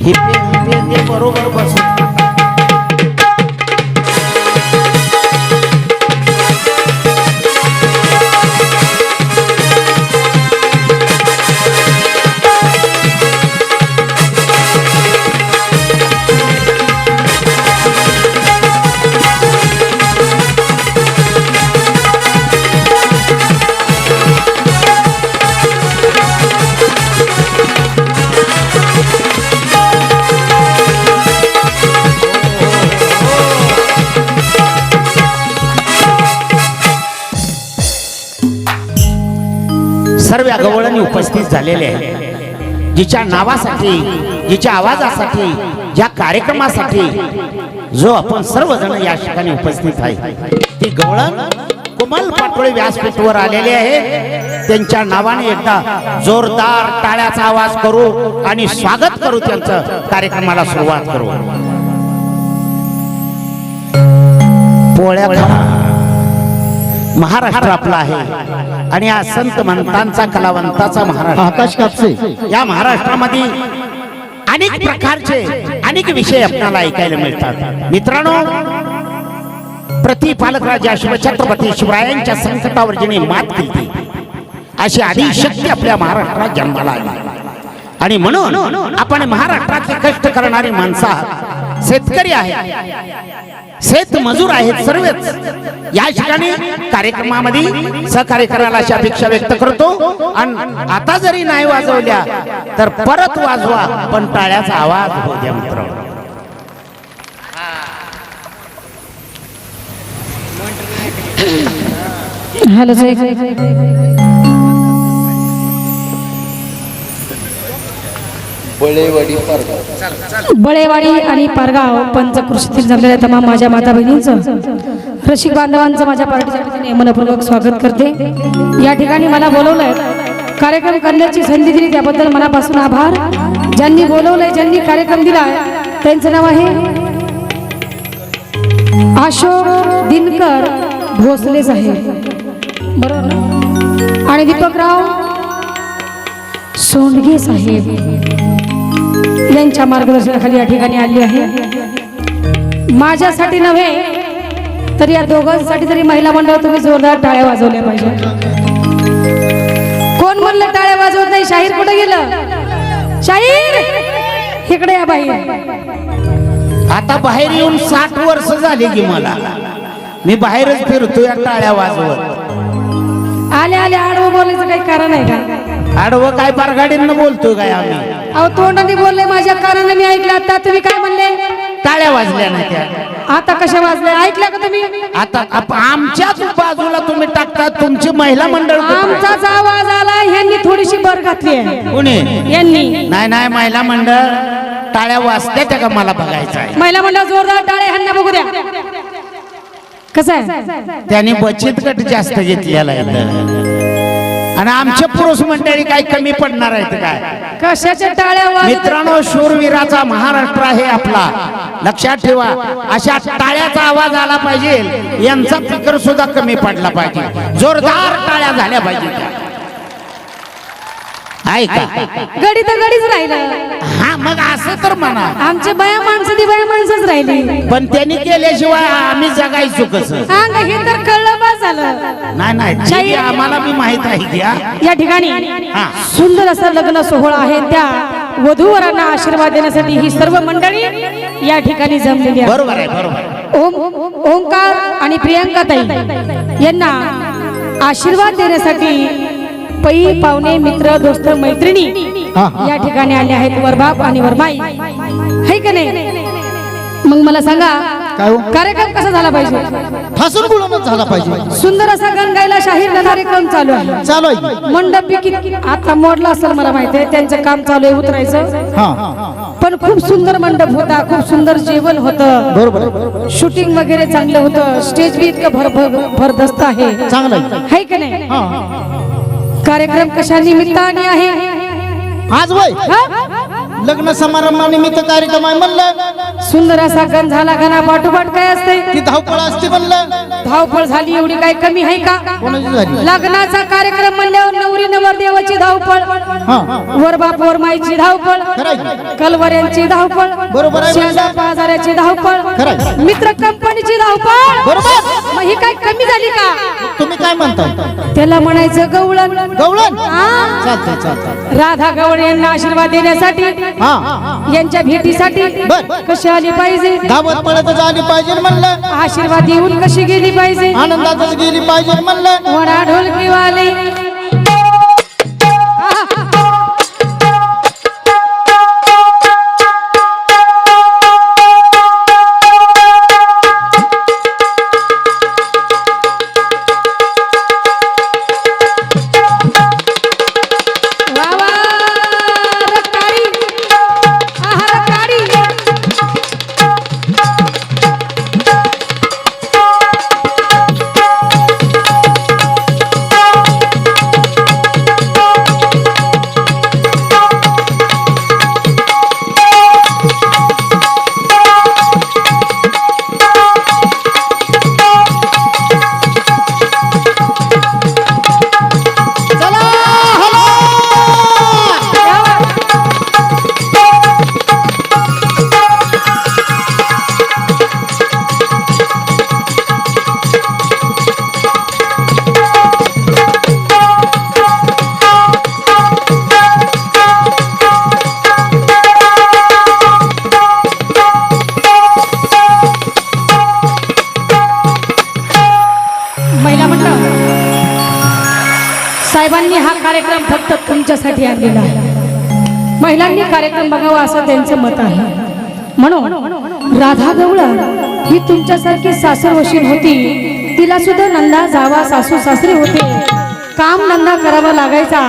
हे पे- पे- ते बरोबर उपस्थित झालेले आहे. जिच्या नावासाठी जिच्या आवाजासाठी ज्या कार्यक्रमासाठी जो आपण सर्वजण या ठिकाणी उपस्थित आहे. ती गवळण कोमल पाटोळे व्यासपीठवर आलेले आहे. त्यांच्या नावाने एकदा जोरदार टाळ्याचा आवाज करू आणि स्वागत करू त्यांचं कार्यक्रमाला सुरुवात करू. पोळ्या महाराष्ट्र आपला आहे. आणि या संत महंतांचा कलावंताचा महाराष्ट्र. आकाश कापसे. या महाराष्ट्रामध्ये अनेक प्रकारचे अनेक विषय आपल्याला ऐकायला मिळतात. मित्रांनो प्रतिपालक शिवछत्रपती शिवरायांच्या संकटावर जिने मात केली. अशी आदिशक्ती आपल्या महाराष्ट्रात जन्माला आली. आणि म्हणून आपण महाराष्ट्रातले कष्ट करणारी माणसं शेतकरी आहेत. शेत मजूर आहेत सर्वच. या ठिकाणी कार्यक्रमामध्ये सहकार्य करायला अशी अपेक्षा व्यक्त करतो. आणि आता जरी नाही वाजवल्या तर परत वाजवा पण टाळ्याचा आवाज होऊ द्या मित्र हॅलो बळेवाडी आणि पारगाव पंचकृषीतील जमलेल्या तमाम माझ्या माता बहिणींचं रसिक बांधवांचं माझ्या पार्टीच्या मनपूर्वक स्वागत करते. या ठिकाणी मला बोलवलंय कार्यक्रम करण्याची संधी दिली त्याबद्दल मनापासून आभार. ज्यांनी बोलवलंय ज्यांनी कार्यक्रम दिला त्यांचं नाव आहे अशोक दिनकर भोसले साहेब. बरोबर आणि दीपकराव सोंडगे साहेब. यांच्या मार्गदर्शनाखाली या ठिकाणी आली आहे. माझ्यासाठी नव्हे तर या दोघांसाठी तरी महिला मंडळ तुम्ही जोरदार टाळ्या वाजवल्या पाहिजे. कोण म्हणलं टाळ्या वाजवत नाही? शाहीर कुठे गेलं? शाहीर! इकडे या बाई. आता बाहेर येऊन साठ वर्ष झाली की मला. मी बाहेरच फिरतो या टाळ्या वाजवत. आले आले आडवं बोलायचं काही कारण आहे का? आडवं काय बारगाडीनं बोलतोय काय आम्ही? अहो तोंडाने बोलले माझ्या कानाने मी ऐकलं. आता तुम्ही काय म्हणले? टाळ्या वाजल्या ना त्या. आता कशा वाजले ऐकल्या का तुम्ही? आता आप- आमच्याच बाजूला तुम्ही टाकता तुमची महिला मंडळ कुठं आहे? आमचाच आवाज आला ह्यांनी थोडीशी बर घातली आहे. कोणी? यांनी. नाही नाही महिला मंडळ टाळ्या वाजत्या त्या का मला बघायचं आहे? महिला मंडळ जोरदार टाळे ह्यांना बघू द्या. कसं आहे? त्याने बचत गट जास्त घेतलेला आहे आणि आमचे पुरुष मंडळी काही कमी पडणार आहेत काय? कशाच्या टाळ्या मित्रांनो शूरवीराचा महाराष्ट्र आहे आपला. लक्षात ठेवा अशा टाळ्याचा आवाज आला पाहिजे. यांचा फिकर सुद्धा कमी पडला पाहिजे. जोरदार टाळ्या झाल्या पाहिजे ऐका. गडी तर गडीच राहिलं. हा मग असं तर म्हणा. आमचे बाया माणसं ती बाया माणसंच राहिली. पण त्यांनी केल्याशिवाय आम्ही जगायचो कसं? हे तर कळलं बस झालं. नाही नाही ठीक आहे, आम्हाला बी माहीत आहे की हा. या ठिकाणी हा. सुंदर असा लग्न सोहळा आहे. त्या वधूवरांना आशीर्वाद देण्यासाठी ही सर्व मंडळी या ठिकाणी जमलेली आहे बरोबर आहे बरोबर आहे. ओम ओंकार आणि प्रियंका ताई यांना आशीर्वाद देण्यासाठी पै पाहुणे मित्र दोस्त मैत्रिणी या ठिकाणी आले आहेत वरबाप आणि वरमाई. है का नाही? मग मला सांगा हो? कार्यक्रम कसा झाला पाहिजे? ठासून बोलूनच झाला पाहिजे. सुंदर असा गंगाईला शाहीर कार्यक्रम चालू आहे. चालू आहे. मंडप किती आता मोडला असेल मला माहिती आहे. त्यांचं काम चालू आहे उतरायचं. पण खूप सुंदर मंडप होता खूप सुंदर जेवण होतं. बरोबर. शूटिंग वगैरे चांगलं होतं. स्टेज बी इतकं भर भर- भरदस्त आहे. चांगलं आहे. का नाही? हा. कार्यक्रम कशा निमित्ताने आहे आज वय हा? लग्न समारंभानिमित्त कार्यक्रम आहे म्हणलं. सुंदर असा गण झाला गणा पाठोपाठ काय असते? ती धावपळ असते म्हणलं. धावपळ झाली एवढी काय कमी आहे का? कोणाची झाली? लग्नाचा कार्यक्रम म्हणल्यावर नवरी नवरदेवाची धावपळ वर बाप वर माईची धावपळ. कलवऱ्यांची धावपळ बरोबर आहे. पाजाऱ्याची धावपळ. मित्र कंपनीची धावपळ. बरोबर मग ही काय कमी झाली का? तुम्ही काय म्हणताय त्याला म्हणायचं गवळण. गवळण? हा? चालतंय चालतंय. राधा गवळ यांना आशीर्वाद देण्यासाठी हा. यांच्या भेटीसाठी बर. कशी आली पाहिजे? धावत पळतच आली पाहिजे म्हणलं. आशीर्वाद येऊन कशी गेली पाहिजे? आनंदातच गेली पाहिजे म्हणलं. वडा ढोलकी वाले साहेबांनी हा कार्यक्रम फक्त तुमच्यासाठी आणलेला आहे. महिलांनी कार्यक्रम बघावा असं त्यांचं मत आहे. म्हणून राधा गवळ ही तुमच्यासारखी सासर वशील होती. तिला सुद्धा नंदा जावा सासू सासरे होते. काम नंदा करावा लागायचा.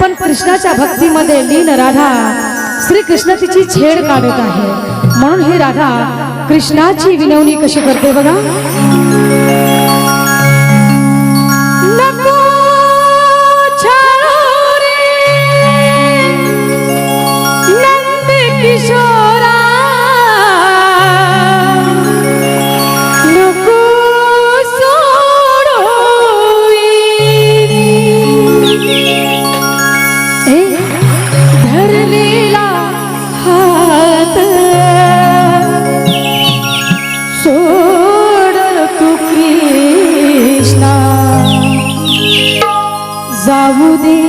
पण कृष्णाच्या भक्तीमध्ये लीन राधा श्री कृष्ण तिची छेड काढत आहे. म्हणून ही राधा कृष्णाची विनवणी कशी करते बघा. দাউদে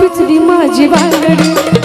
पिचली माझी बांगडी.